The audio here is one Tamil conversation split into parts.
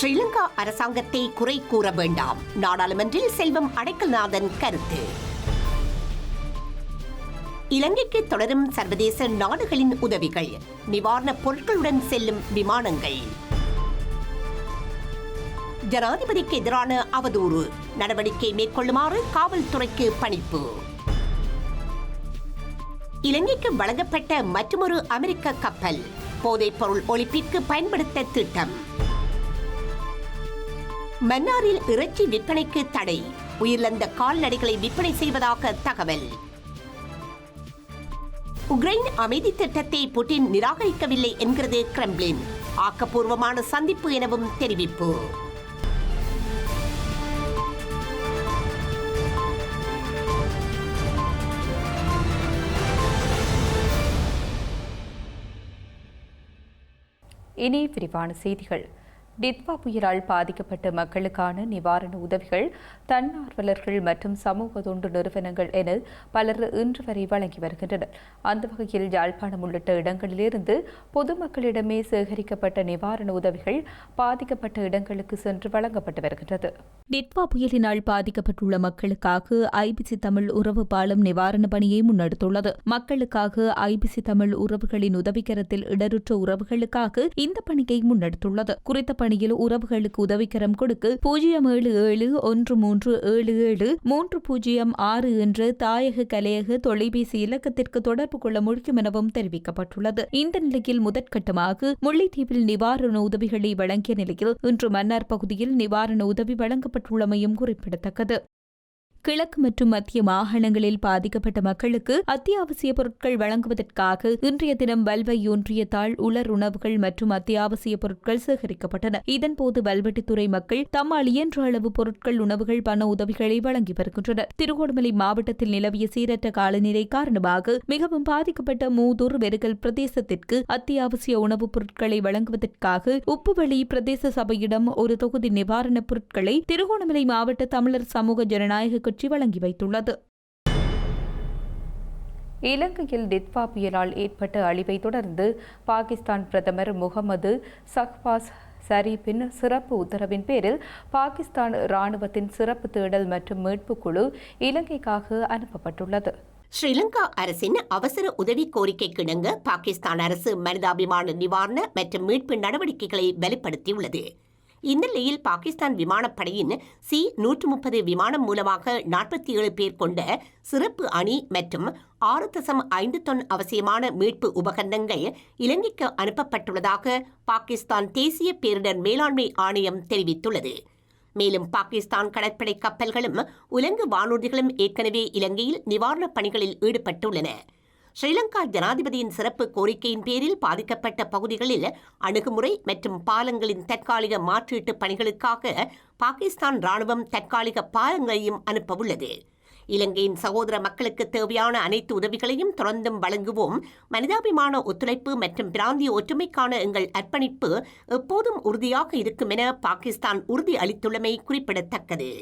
ஸ்ரீலங்கா அரசாங்கத்தை குறை கூற வேண்டாம். நாடாளுமன்றில் செல்வம் அடைக்கல்நாதன் கருத்து. இலங்கைக்கு தொடரும் சர்வதேச நாடுகளின் உதவிகள். நிவாரணப் பொருட்களுடன் செல்லும் விமானங்கள். ஜனாதிபதிக்கு எதிரான அவதூறு. நடவடிக்கை மேற்கொள்ளுமாறு காவல்துறைக்கு பணிப்பு. இலங்கைக்கு வழங்கப்பட்ட மற்றொரு அமெரிக்க கப்பல். போதைப்பொருள் ஒழிப்பிற்கு பயன்படுத்த திட்டம். மன்னாரில் இறைச்சி விற்பனைக்கு தடை. உயிரிழந்த கால்நடைகளை விற்பனை செய்வதாக தகவல். உக்ரைன் அமைதி திட்டத்தை புட்டின் நிராகரிக்கவில்லை என்கிறது கிரெம்ளின். ஆக்கப்பூர்வமான சந்திப்பு எனவும் தெரிவிப்பு. இனி விரிவான செய்திகள். டித்வா புயலால் பாதிக்கப்பட்ட மக்களுக்கான நிவாரண உதவிகள் தன்னார்வலர்கள் மற்றும் சமூக தொண்டு நிறுவனங்கள் என பலர் இன்று வரை வழங்கி வருகின்றனர். அந்த வகையில் யாழ்ப்பாணம் உள்ளிட்ட இடங்களிலிருந்து பொதுமக்களிடமே சேகரிக்கப்பட்ட நிவாரண உதவிகள் பாதிக்கப்பட்ட இடங்களுக்கு சென்று வழங்கப்பட்டு வருகின்றது. டிட்வா புயலினால் பாதிக்கப்பட்டுள்ள மக்களுக்காக ஐபிசி தமிழ் உறவு பாலம் நிவாரண பணியை முன்னெடுத்துள்ளது. மக்களுக்காக ஐபிசி தமிழ் உறவுகளின் உதவிக்கரத்தில் இடருற்ற உறவுகளுக்காக இந்த பணியை முன்னெடுத்துள்ளது. குறித்த பணியில் உறவுகளுக்கு உதவிக்கரம் கொடுக்க பூஜ்ஜியம் ஏழு ஏழு ஒன்று மூன்று ஏழு ஏழு மூன்று பூஜ்ஜியம் ஆறு என்ற தாயக கலையக தொலைபேசி இலக்கத்திற்கு தொடர்பு கொள்ள முடியும் எனவும் தெரிவிக்கப்பட்டுள்ளது. இந்த நிலையில் முதற்கட்டமாக முல்லைத்தீவில் நிவாரண உதவிகளை வழங்கிய நிலையில் இன்று மன்னார் பகுதியில் நிவாரண உதவி வழங்கப்பட்டுள்ளமையும் குறிப்பிடத்தக்கது. கிழக்கு மற்றும் மத்திய மாகாணங்களில் பாதிக்கப்பட்ட மக்களுக்கு அத்தியாவசிய பொருட்கள் வழங்குவதற்காக இன்றைய தினம் வல்வை ஒன்றியத்தால் உலர் உணவுகள் மற்றும் அத்தியாவசிய பொருட்கள் சேகரிக்கப்பட்டன. இதன்போது வல்வெட்டித்துறை மக்கள் தம்மால் இயன்ற அளவு பொருட்கள் உணவுகள் பண உதவிகளை வழங்கி வருகின்றனர். திருகோணமலை மாவட்டத்தில் நிலவிய சீரற்ற காலநிலை காரணமாக மிகவும் பாதிக்கப்பட்ட மூதூர் வெறுகல் பிரதேசத்திற்கு அத்தியாவசிய உணவுப் பொருட்களை வழங்குவதற்காக உப்புவெளி பிரதேச சபையிடம் ஒரு தொகுதி நிவாரணப் பொருட்களை திருகோணமலை மாவட்ட தமிழர் சமூக ஜனநாயக கட்சி வழங்கி வைத்துள்ளது. இலங்கையில் டித்வா புயலால் ஏற்பட்ட அழிவை தொடர்ந்து பாகிஸ்தான் பிரதமர் முகமது சஹ்பாஸ் ஷரீஃபின் சிறப்பு உத்தரவின் பேரில் பாகிஸ்தான் ராணுவத்தின் சிறப்பு தேடல் மற்றும் மீட்புக் குழு இலங்கைக்காக அனுப்பப்பட்டுள்ளது. ஸ்ரீலங்கா அரசின் அவசர உதவி கோரிக்கைக்கு இணங்க பாகிஸ்தான் அரசு மனிதாபிமான நிவாரண மற்றும் மீட்பு நடவடிக்கைகளை வெளிப்படுத்தியுள்ளது இந்நிலையில் பாகிஸ்தான் விமானப்படையின் சி நூற்று முப்பது விமானம் மூலமாக நாற்பத்தி ஏழு பேர் கொண்ட சிறப்பு அணி மற்றும் ஆறு தசம் ஐந்து தொன் அவசியமான மீட்பு உபகரணங்கள் இலங்கைக்கு அனுப்பப்பட்டுள்ளதாக பாகிஸ்தான் தேசிய பேரிடர் மேலாண்மை ஆணையம் தெரிவித்துள்ளது. மேலும் பாகிஸ்தான் கடற்படை கப்பல்களும் உலங்கு வானூர்திகளும் ஏற்கனவே இலங்கையில் நிவாரணப் பணிகளில் ஈடுபட்டுள்ளன. ஸ்ரீலங்கா ஜனாதிபதியின் சிறப்பு கோரிக்கையின் பேரில் பாதிக்கப்பட்ட பகுதிகளில் அணுகுமுறை மற்றும் பாலங்களின் தற்காலிக மாற்றீட்டு பணிகளுக்காக பாகிஸ்தான் ராணுவம் தற்காலிக பாலங்களையும் அனுப்பவுள்ளது. இலங்கையின் சகோதர மக்களுக்கு தேவையான அனைத்து உதவிகளையும் தொடர்ந்தும் வழங்குவோம். மனிதாபிமான ஒத்துழைப்பு மற்றும் பிராந்திய ஒற்றுமைக்கான எங்கள் அர்ப்பணிப்பு எப்போதும் உறுதியாக இருக்கும் என பாகிஸ்தான் உறுதி அளித்துள்ளமை குறிப்பிடத்தக்கது.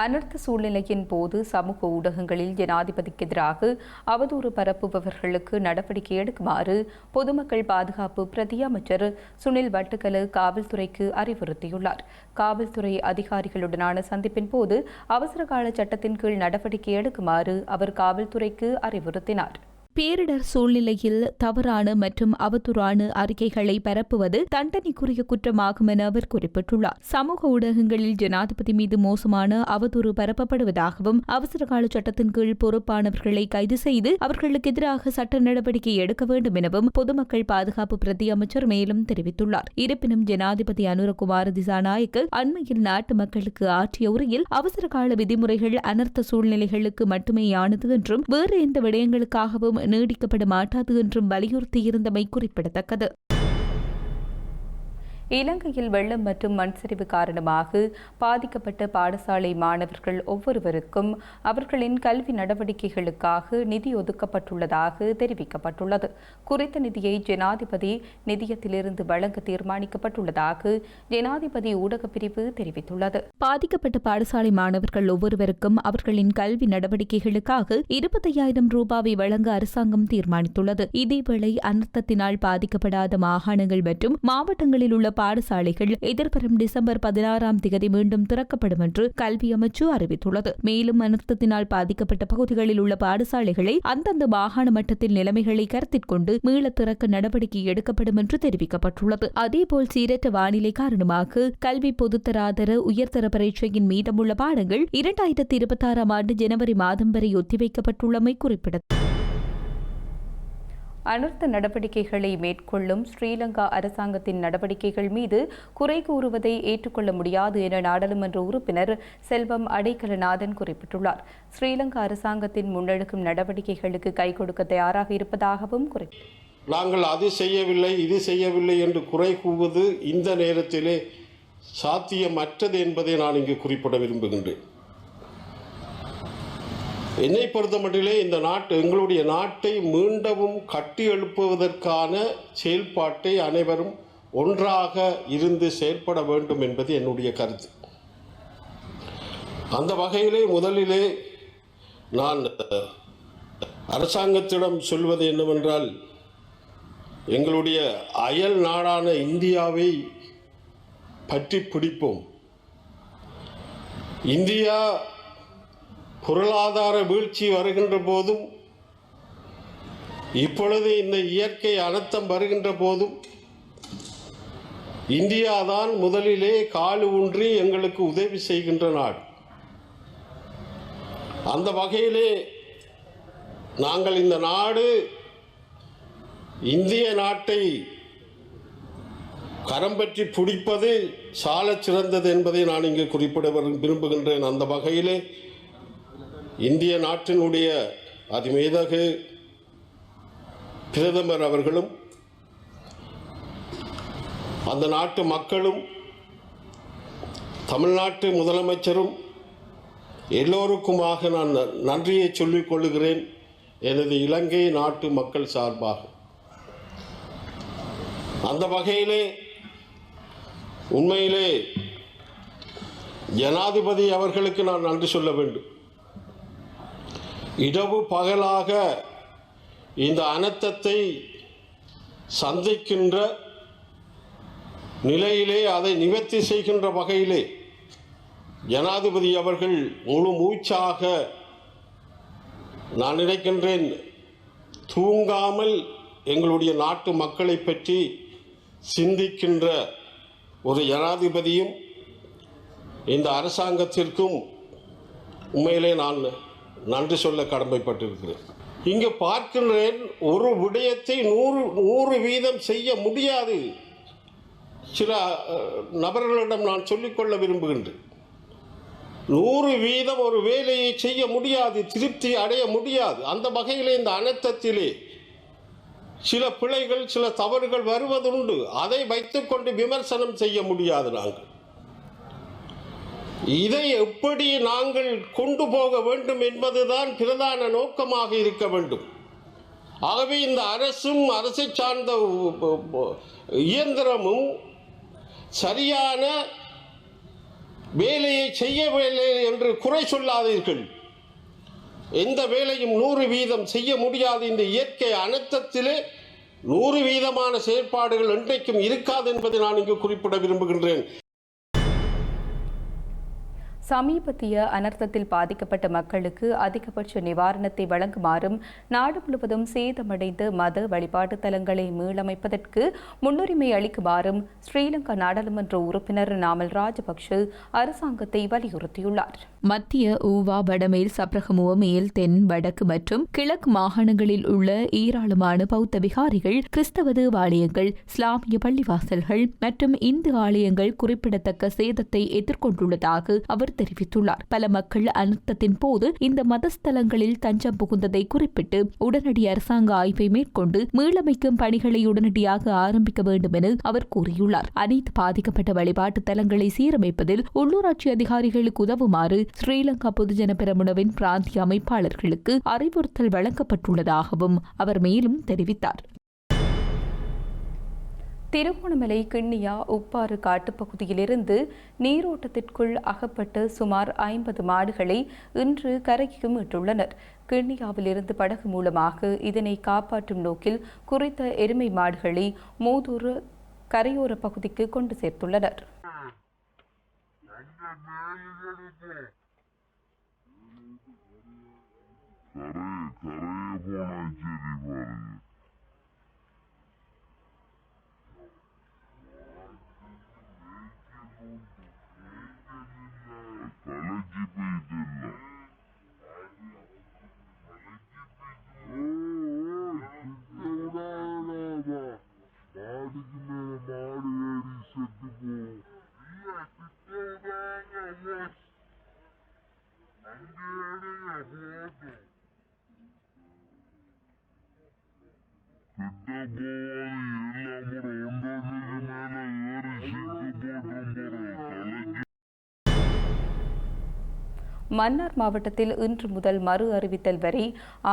அனர்த்த சூழ்நிலையின் போது சமூக ஊடகங்களில் ஜனாதிபதிக்கு எதிராக அவதூறு பரப்புபவர்களுக்கு நடவடிக்கை எடுக்குமாறு பொதுமக்கள் பாதுகாப்பு பிரதி அமைச்சர் சுனில் வட்டுக்கல காவல்துறைக்கு அறிவுறுத்தியுள்ளார். காவல்துறை அதிகாரிகளுடனான சந்திப்பின் போது அவசரகால சட்டத்தின் கீழ் நடவடிக்கை எடுக்குமாறு அவர் காவல்துறைக்கு அறிவுறுத்தினார். பேரிடர் சூழ்நிலையில் தவறான மற்றும் அவதூறான அறிக்கைகளை பரப்புவது தண்டனைக்குரிய குற்றமாகும் என அவர் குறிப்பிட்டுள்ளார். சமூக ஊடகங்களில் ஜனாதிபதி மீது மோசமான அவதூறு பரப்பப்படுவதாகவும் அவசரகால சட்டத்தின் கீழ் பொறுப்பானவர்களை கைது செய்து அவர்களுக்கு எதிராக சட்ட நடவடிக்கை எடுக்க வேண்டும் எனவும் பொதுமக்கள் பாதுகாப்பு பிரதி அமைச்சர் மேலும் தெரிவித்துள்ளார். இருப்பினும் ஜனாதிபதி அனுரகுமார் திசாநாயக்க அண்மையில் நாட்டு மக்களுக்கு ஆற்றிய உரையில் அவசரகால விதிமுறைகள் அனர்த்த சூழ்நிலைகளுக்கு மட்டுமேயானது என்றும் வேறு எந்த விடயங்களுக்காகவும் நீடிக்கப்பட மாட்டாது என்றும் வலியுறுத்தியிருந்தமை குறிப்பிடத்தக்கது. இலங்கையில் வெள்ளம் மற்றும் மண் சரிவு காரணமாக பாதிக்கப்பட்ட பாடசாலை மாணவர்கள் ஒவ்வொருவருக்கும் அவர்களின் கல்வி நடவடிக்கைகளுக்காக நிதி ஒதுக்கப்பட்டுள்ளதாக தெரிவிக்கப்பட்டுள்ளது. குறித்த நிதியை ஜனாதிபதி நிதியத்திலிருந்து வழங்க தீர்மானிக்கப்பட்டுள்ளதாக ஜனாதிபதி ஊடகப் பிரிவு தெரிவித்துள்ளது. பாதிக்கப்பட்ட பாடசாலை மாணவர்கள் ஒவ்வொருவருக்கும் அவர்களின் கல்வி நடவடிக்கைகளுக்காக இருபத்தையாயிரம் ரூபாவை வழங்க அரசாங்கம் தீர்மானித்துள்ளது. இதேவேளை அனர்த்தத்தினால் பாதிக்கப்படாத மாகாணங்கள் மற்றும் மாவட்டங்களில் உள்ள பாடசாலைகள் எதிர்வரும் டிசம்பர் பதினாறாம் தேதி மீண்டும் திறக்கப்படும் என்று கல்வி அமைச்சு அறிவித்துள்ளது. மேலும் அனர்த்தத்தினால் பாதிக்கப்பட்ட பகுதிகளில் உள்ள பாடசாலைகளை அந்தந்த மாகாண மட்டத்தில் நிலைமைகளை கருத்தில் கொண்டு மீள திறக்க நடவடிக்கை எடுக்கப்படும் என்று தெரிவிக்கப்பட்டுள்ளது. அதேபோல் சீரற்ற வானிலை காரணமாக கல்வி பொதுத்தராதர உயர்தர பரீட்சையின் மீதமுள்ள பாடங்கள் இரண்டாயிரத்தி இருபத்தி ஆறாம் ஆண்டு ஜனவரி மாதம் வரை ஒத்திவைக்கப்பட்டுள்ளமை குறிப்பிடத்தக்கது. அனர்த்த நடவடிக்கைகளை மேற்கொள்ளும் ஸ்ரீலங்கா அரசாங்கத்தின் நடவடிக்கைகள் மீது குறை கூறுவதை ஏற்றுக்கொள்ள முடியாது என நாடாளுமன்ற உறுப்பினர் செல்வம் அடைக்கலநாதன் குறிப்பிட்டுள்ளார். ஸ்ரீலங்கா அரசாங்கத்தின் முன்னெடுக்கும் நடவடிக்கைகளுக்கு கை கொடுக்க தயாராக இருப்பதாகவும் குறிப்பிட்டார் நாங்கள் அது செய்யவில்லை இது செய்யவில்லை என்று குறை கூவது இந்த நேரத்திலே சாத்தியமற்றது என்பதை நான் இங்கு குறிப்பிட விரும்புகின்றேன். என்னை பொறுத்தமட்டிலே இந்த நாட்டு எங்களுடைய நாட்டை மீண்டவும் கட்டி எழுப்புவதற்கான செயல்பாட்டை அனைவரும் ஒன்றாக இருந்து செயற்பட வேண்டும் என்பது என்னுடைய கருத்து. அந்த வகையிலே முதலிலே நான் அரசாங்கத்திடம் சொல்வது என்னவென்றால் எங்களுடைய அயல் நாடான இந்தியாவை பற்றி பிடிப்போம். இந்தியா பொருளாதார வீழ்ச்சி வருகின்ற போதும் இப்பொழுது இந்த இயற்கை அனர்த்தம் வருகின்ற போதும் இந்தியாதான் முதலிலே கால் ஊன்றி எங்களுக்கு உதவி செய்கின்ற நாடு அந்த வகையிலே நாங்கள் இந்த நாடு இந்திய நாட்டை கரம் பற்றி பிடிப்பது சால சிறந்தது என்பதை நான் இங்கு குறிப்பிட விரும்புகின்றேன். அந்த வகையிலே இந்திய நாட்டினுடைய அதிமீதகு பிரதமர் அவர்களும் அந்த நாட்டு மக்களும் தமிழ்நாட்டு முதலமைச்சரும் எல்லோருக்குமாக நான் ந- நன்றியை சொல்லிக் கொள்ளுகிறேன் எனது இலங்கை நாட்டு மக்கள் சார்பாக. அந்த வகையிலே உண்மையிலே ஜனாதிபதி அவர்களுக்கு நான் நன்றி சொல்ல வேண்டும். இடவு பகலாக இந்த அனர்த்தத்தை சந்திக்கின்ற நிலையிலே அதை நிவர்த்தி செய்கின்ற வகையிலே ஜனாதிபதி அவர்கள் முழு மூச்சாக நான் நினைக்கின்றேன் தூங்காமல் எங்களுடைய நாட்டு மக்களை பற்றி சிந்திக்கின்ற ஒரு ஜனாதிபதியும் இந்த அரசாங்கத்திற்கும் உண்மையிலே நான் நன்றி சொல்ல கடமைப்பட்டிருக்கிறேன். இங்கு பார்க்கின்றேன் ஒரு விடயத்தை நூறு நூறு வீதம் செய்ய முடியாது. சில நபர்களிடம் நான் சொல்லிக்கொள்ள விரும்புகின்றேன். நூறு வீதம் ஒரு வேலையை செய்ய முடியாது திருப்தி அடைய முடியாது. அந்த வகையில் இந்த அனர்த்தத்திலே சில பிழைகள் சில தவறுகள் வருவதுண்டு. அதை வைத்துக்கொண்டு விமர்சனம் செய்ய முடியாது நாங்கள். இதை எப்படி நாங்கள் கொண்டு போக வேண்டும் என்பதுதான் பிரதான நோக்கமாக இருக்க வேண்டும். ஆகவே இந்த அரசும் அரசை சார்ந்த இயந்திரமும் சரியான வேலையை செய்யவில்லை என்று குறை சொல்லாதீர்கள். எந்த வேலையும் நூறு வீதம் செய்ய முடியாது. இந்த இயற்கை அனர்த்தத்திலே நூறு வீதமான செயற்பாடுகள் என்றைக்கும் இருக்காது என்பதை நான் இங்கு குறிப்பிட விரும்புகின்றேன். சமீபத்திய அனர்த்தத்தில் பாதிக்கப்பட்ட மக்களுக்கு அதிகபட்ச நிவாரணத்தை வழங்குமாறும் நாடு முழுவதும் சேதமடைந்த மத வழிபாட்டு தலங்களை மீளமைப்பதற்கு முன்னுரிமை அளிக்குமாறும் ஸ்ரீலங்கா நாடாளுமன்ற உறுப்பினர் நாமல் ராஜபக்ஷ அரசாங்கத்தை வலியுறுத்தியுள்ளார். மத்திய ஊவா வடமேல் சப்ரகமுவ மேல் தென் வடக்கு மற்றும் கிழக்கு மாகாணங்களில் உள்ள ஏராளமான பௌத்த விகாரிகள் கிறிஸ்தவ தேவாலயங்கள் இஸ்லாமிய பள்ளிவாசல்கள் மற்றும் இந்து ஆலயங்கள் குறிப்பிடத்தக்க சேதத்தை எதிர்கொண்டுள்ளதாக அவர் தெரிவித்துள்ளார். பல மக்கள் அனர்த்தத்தின் போது இந்த மதஸ்தலங்களில் தஞ்சம் புகுந்ததை குறிப்பிட்டு உடனடி அரசாங்க ஆய்வை மேற்கொண்டு மீளமைக்கும் பணிகளை உடனடியாக ஆரம்பிக்க வேண்டும் என அவர் கூறியுள்ளார். அனைத்து பாதிக்கப்பட்ட வழிபாட்டு தலங்களை சீரமைப்பதில் உள்ளூராட்சி அதிகாரிகளுக்கு உதவுமாறு ஸ்ரீலங்கா பொதுஜன பெரமுனவின் பிராந்திய அமைப்பாளர்களுக்கு அறிவுறுத்தல் வழங்கப்பட்டுள்ளதாகவும் அவர் மேலும் தெரிவித்தார். திருகோணமலை கிண்ணியா உப்பாறு காட்டுப்பகுதியிலிருந்து நீரோட்டத்திற்குள் அகப்பட்டு சுமார் ஐம்பது மாடுகளை இன்று கரைக்கு மீட்டுள்ளனர் கிண்ணியாவிலிருந்து படகு மூலமாக இதனை காப்பாற்றும் நோக்கில் குறித்த எருமை மாடுகளை மூதூர் கரையோர பகுதிக்கு கொண்டு சேர்த்துள்ளனர். கரையை கரையை மன்னார் மாவட்டத்தில் இன்று முதல் மறு அறிவித்தல் வரை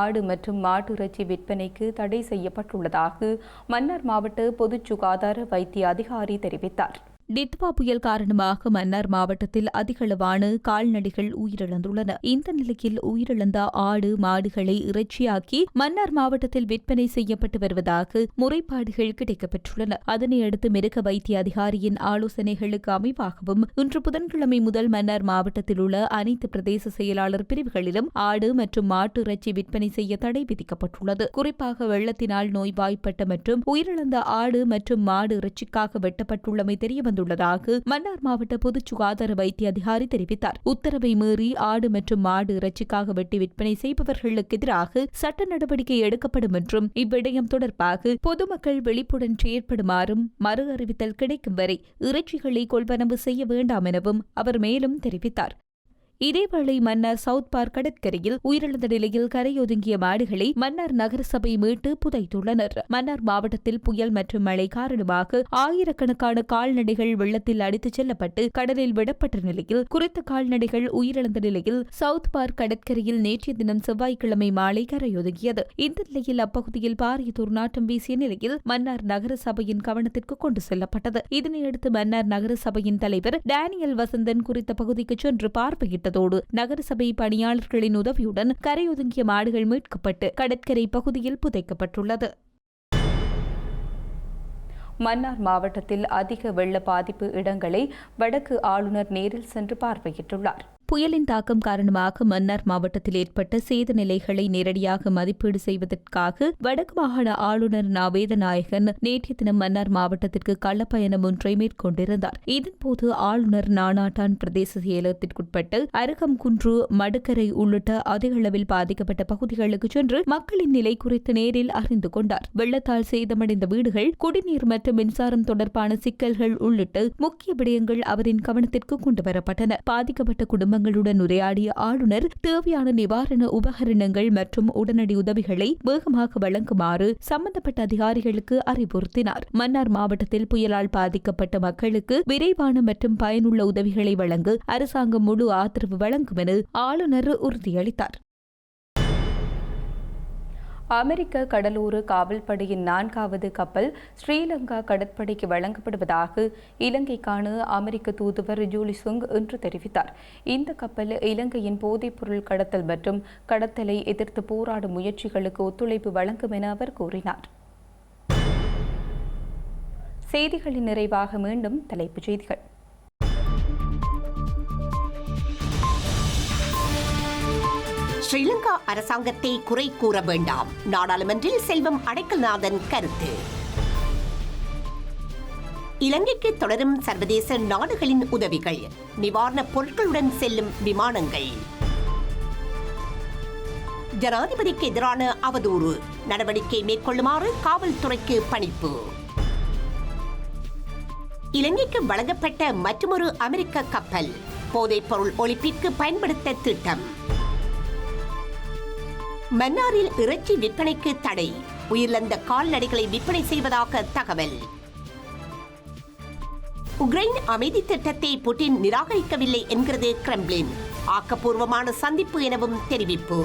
ஆடு மற்றும் மாட்டுறைச்சி விற்பனைக்கு தடை செய்யப்பட்டுள்ளதாக மன்னார் மாவட்ட பொதுச் சுகாதார வைத்திய அதிகாரி தெரிவித்தார். டித்வா புயல் காரணமாக மன்னார் மாவட்டத்தில் அதிகளவான கால்நடைகள் உயிரிழந்துள்ளன. இந்த நிலையில் உயிரிழந்த ஆடு மாடுகளை இறைச்சியாக்கி மன்னார் மாவட்டத்தில் விற்பனை செய்யப்பட்டு வருவதாக முறைப்பாடுகள் கிடைக்கப்பெற்றுள்ளன. அதனையடுத்து மிருக வைத்திய அதிகாரியின் ஆலோசனைகளுக்கு அமைவாகவும் இன்று புதன்கிழமை முதல் மன்னார் மாவட்டத்தில் உள்ள அனைத்து பிரதேச செயலாளர் பிரிவுகளிலும் ஆடு மற்றும் மாட்டு இறைச்சி விற்பனை செய்ய தடை விதிக்கப்பட்டுள்ளது. குறிப்பாக வெள்ளத்தினால் நோய்வாய்ப்பட்ட மற்றும் உயிரிழந்த ஆடு மற்றும் மாடு இறைச்சிக்காக வெட்டப்பட்டுள்ளமை தெரியவந்துள்ளதாக மன்னார் மாவட்ட பொது சுகாதார வைத்திய அதிகாரி தெரிவித்தார். உத்தரவை மீறி ஆடு மற்றும் மாடு இறைச்சிக்காக வெட்டி விற்பனை செய்பவர்களுக்கு எதிராக சட்ட நடவடிக்கை எடுக்கப்படும் என்றும் இவ்விடயம் தொடர்பாக பொதுமக்கள் விழிப்புடன் செயற்படுமாறும் மறு அறிவித்தல் கிடைக்கும் வரை இறைச்சிகளை கொள்வனவு செய்ய வேண்டாம் எனவும் அவர் மேலும் தெரிவித்தார். இதேவேளை மன்னார் சவுத் பார்க் கடற்கரையில் உயிரிழந்த நிலையில் கரையொதுங்கிய மாடுகளை மன்னார் நகரசபை மீட்டு புதைத்துள்ளனர். மன்னார் மாவட்டத்தில் புயல் மற்றும் மழை காரணமாக ஆயிரக்கணக்கான கால்நடைகள் வெள்ளத்தில் அடித்துச் செல்லப்பட்டு கடலில் விடப்பட்ட நிலையில் குறித்த கால்நடைகள் உயிரிழந்த நிலையில் சவுத் பார்க் கடற்கரையில் நேற்றைய தினம் செவ்வாய்க்கிழமை மாலை கரையொதுங்கியது. இந்த நிலையில் அப்பகுதியில் பாரிய துர்நாற்றம் வீசிய நிலையில் மன்னார் நகரசபையின் கவனத்திற்கு கொண்டு செல்லப்பட்டது. இதனையடுத்து மன்னார் நகரசபையின் தலைவர் டேனியல் வசந்தன் குறித்த பகுதிக்கு சென்று பார்வையிட்டதோடு நகரசபை பணியாளர்களின் உதவியுடன் கரையொதுங்கிய மாடுகள் மீட்கப்பட்டு கடற்கரை பகுதியில் புதைக்கப்பட்டுள்ளது. மன்னார் மாவட்டத்தில் அதிக வெள்ள பாதிப்பு இடங்களை வடக்கு ஆளுநர் நேரில் சென்று பார்வையிட்டுள்ளார். புயலின் தாக்கம் காரணமாக மன்னார் மாவட்டத்தில் ஏற்பட்ட சேத நிலைகளை நேரடியாக மதிப்பீடு செய்வதற்காக வடக்கு மாகாண ஆளுநர் நாவேதநாயகன் நேற்றைய தினம் மன்னார் மாவட்டத்திற்கு கள்ளப்பயணம் ஒன்றை மேற்கொண்டிருந்தார். இதன்போது ஆளுநர் நானாட்டான் பிரதேச செயலகத்திற்குட்பட்டு அருகம்குன்று மடுக்கரை உள்ளிட்ட அதிக அளவில் பாதிக்கப்பட்ட பகுதிகளுக்கு சென்று மக்களின் நிலை குறித்து நேரில் அறிந்து கொண்டார். வெள்ளத்தால் சேதமடைந்த வீடுகள் குடிநீர் மற்றும் மின்சாரம் தொடர்பான சிக்கல்கள் உள்ளிட்ட முக்கிய விடயங்கள் அவரின் கவனத்திற்கு கொண்டுவரப்பட்டன பாதிக்கப்பட்ட குடும்ப கிராமங்களுடன் உரையாடிய ஆளுநர் தேவையான நிவாரண உபகரணங்கள் மற்றும் உடனடி உதவிகளை வேகமாக வழங்குமாறு சம்பந்தப்பட்ட அதிகாரிகளுக்கு அறிவுறுத்தினார். மன்னார் மாவட்டத்தில் புயலால் பாதிக்கப்பட்ட மக்களுக்கு விரைவான மற்றும் பயனுள்ள உதவிகளை வழங்க அரசாங்கம் முழு ஆதரவு வழங்கும் என ஆளுநர் உறுதியளித்தார். அமெரிக்க கடலோர காவல்படையின் நான்காவது கப்பல் ஸ்ரீலங்கா கடற்படைக்கு வழங்கப்படுவதாக இலங்கைக்கான அமெரிக்க தூதுவர் ஜூலிசுங் இன்று தெரிவித்தார். இந்த கப்பல் இலங்கையின் போதைப்பொருள் கடத்தல் மற்றும் கடத்தலை எதிர்த்து போராடும் முயற்சிகளுக்கு ஒத்துழைப்பு வழங்கும் என அவர் கூறினார். செய்திகளின் நிறைவாக மீண்டும் தலைப்புச் செய்திகள். ஸ்ரீலங்கா அரசாங்கத்தை குறை கூற வேண்டாம். நாடாளுமன்றில் செல்வம் அடைக்கல்நாதன் கருத்து. இலங்கைக்கு தொடரும் சர்வதேச நாடுகளின் உதவிகள். நிவாரணப் பொருட்களுடன் செல்லும் விமானங்கள். ஜனாதிபதிக்கு எதிரான அவதூறு. நடவடிக்கை மேற்கொள்ளுமாறு காவல்துறைக்கு பணிப்பு. இலங்கைக்கு வழங்கப்பட்ட மற்றொரு அமெரிக்க கப்பல். போதைப்பொருள் ஒழிப்பிற்கு பயன்படுத்த திட்டம். மன்னாரில் இறைச்சி விற்பனைக்கு தடை. உயிரிழந்த கால்நடைகளை விற்பனை செய்வதாக தகவல். உக்ரைன் அமைதி திட்டத்தை புட்டின் நிராகரிக்கவில்லை என்கிறது கிரெம்ளின். ஆக்கப்பூர்வமான சந்திப்பு எனவும் தெரிவிப்பு.